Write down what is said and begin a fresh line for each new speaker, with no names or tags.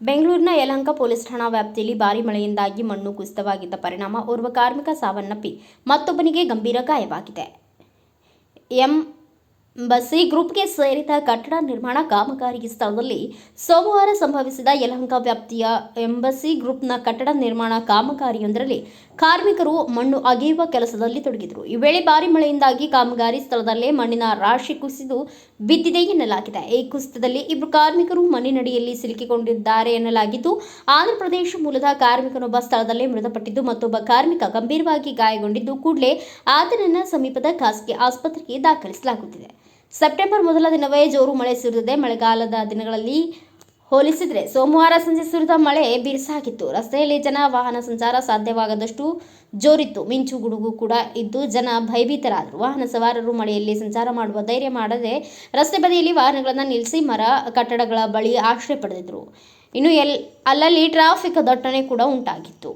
ಬೆಂಗಳೂರಿನ ಯಲಹಂಕ ಪೊಲೀಸ್ ಠಾಣಾ ವ್ಯಾಪ್ತಿಯಲ್ಲಿ ಭಾರಿ ಮಳೆಯಿಂದಾಗಿ ಮಣ್ಣು ಕುಸಿತವಾಗಿದ್ದ ಪರಿಣಾಮ ಓರ್ವ ಕಾರ್ಮಿಕ ಸಾವನ್ನಪ್ಪಿ ಮತ್ತೊಬ್ಬನಿಗೆ ಗಂಭೀರ ಗಾಯವಾಗಿದೆ. ಎಂಬಸಿ ಗ್ರೂಪ್ಗೆ ಸೇರಿದ ಕಟ್ಟಡ ನಿರ್ಮಾಣ ಕಾಮಗಾರಿ ಸ್ಥಳದಲ್ಲಿ ಸೋಮವಾರ ಸಂಭವಿಸಿದ ಯಲಹಂಕ ವ್ಯಾಪ್ತಿಯ ಎಂಬಸಿ ಗ್ರೂಪ್ನ ಕಟ್ಟಡ ನಿರ್ಮಾಣ ಕಾಮಗಾರಿಯೊಂದರಲ್ಲಿ ಕಾರ್ಮಿಕರು ಮಣ್ಣು ಅಗೆಯುವ ಕೆಲಸದಲ್ಲಿ ತೊಡಗಿದರು. ಈ ವೇಳೆ ಭಾರಿ ಮಳೆಯಿಂದಾಗಿ ಕಾಮಗಾರಿ ಸ್ಥಳದಲ್ಲೇ ಮಣ್ಣಿನ ರಾಶಿ ಕುಸಿದು ಬಿದ್ದಿದೆ ಎನ್ನಲಾಗಿದೆ. ಈ ಕುಸಿತದಲ್ಲಿ ಇಬ್ಬರು ಕಾರ್ಮಿಕರು ಮಣ್ಣಿನಡಿಯಲ್ಲಿ ಸಿಲುಕಿಕೊಂಡಿದ್ದಾರೆ ಎನ್ನಲಾಗಿದ್ದು, ಆಂಧ್ರಪ್ರದೇಶ ಮೂಲದ ಕಾರ್ಮಿಕನೊಬ್ಬ ಸ್ಥಳದಲ್ಲೇ ಮೃತಪಟ್ಟಿದ್ದು, ಮತ್ತೊಬ್ಬ ಕಾರ್ಮಿಕ ಗಂಭೀರವಾಗಿ ಗಾಯಗೊಂಡಿದ್ದು ಕೂಡಲೇ ಆತನನ್ನು ಸಮೀಪದ ಖಾಸಗಿ ಆಸ್ಪತ್ರೆಗೆ ದಾಖಲಿಸಲಾಗುತ್ತಿದೆ. ಸೆಪ್ಟೆಂಬರ್ ಮೊದಲ ದಿನವೇ ಜೋರು ಮಳೆ ಸುರಿದಿದೆ. ಮಳೆಗಾಲದ ದಿನಗಳಲ್ಲಿ ಹೋಲಿಸಿದರೆ ಸೋಮವಾರ ಸಂಜೆ ಸುರಿದ ಮಳೆ ಬಿರುಸಾಗಿತ್ತು. ರಸ್ತೆಯಲ್ಲಿ ಜನ ವಾಹನ ಸಂಚಾರ ಸಾಧ್ಯವಾಗದಷ್ಟು ಜೋರಿತ್ತು. ಮಿಂಚು ಗುಡುಗು ಕೂಡ ಇದ್ದು ಜನ ಭಯಭೀತರಾದರು. ವಾಹನ ಸವಾರರು ಮಳೆಯಲ್ಲಿ ಸಂಚಾರ ಮಾಡುವ ಧೈರ್ಯ ಮಾಡದೆ ರಸ್ತೆ ಬದಿಯಲ್ಲಿ ವಾಹನಗಳನ್ನು ನಿಲ್ಲಿಸಿ ಮರ ಕಟ್ಟಡಗಳ ಬಳಿ ಆಶ್ರಯ ಪಡೆದಿದ್ದರು ಇನ್ನು ಎಲ್, ಅಲ್ಲಲ್ಲಿ ಟ್ರಾಫಿಕ್ ದಟ್ಟಣೆ ಕೂಡ ಉಂಟಾಗಿತ್ತು.